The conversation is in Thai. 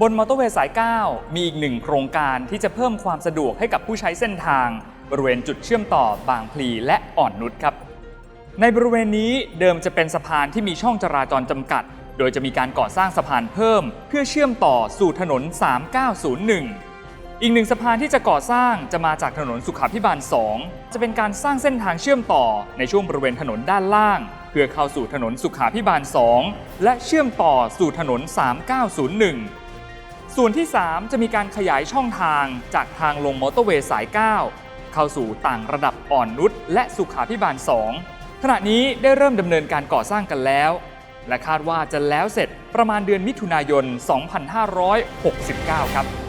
บนมอเตอร์เวย์สาย 9 มีอีกหนึ่งโครงการที่จะเพิ่มความสะดวกให้กับผู้ใช้เส้นทาง บริเวณจุดเชื่อมต่อบางพลีและอ่อนนุชครับ ในบริเวณนี้เดิมจะเป็นสะพานที่มีช่องจราจรจำกัด โดยจะมีการก่อสร้างสะพานเพิ่ม เพื่อเชื่อมต่อสู่ถนน 3901 อีกหนึ่งสะพานที่จะก่อสร้างจะมาจากถนนสุขาพิบาล 2 จะเป็นการสร้างเส้นทางเชื่อมต่อในช่วงบริเวณถนนด้านล่าง เพื่อเข้าสู่ถนนสุขาพิบาล 2 และเชื่อมต่อสู่ถนน 3901 ส่วนที่ 3 จะมีการขยายช่องทางจากทางลงมอเตอร์เวย์สาย 9 เข้าสู่ต่างระดับอ่อนนุชและสุขาพิบาล 2 ขณะนี้ได้เริ่มดำเนินการก่อสร้างกันแล้ว และคาดว่าจะแล้วเสร็จประมาณเดือนมิถุนายน 2569 ครับ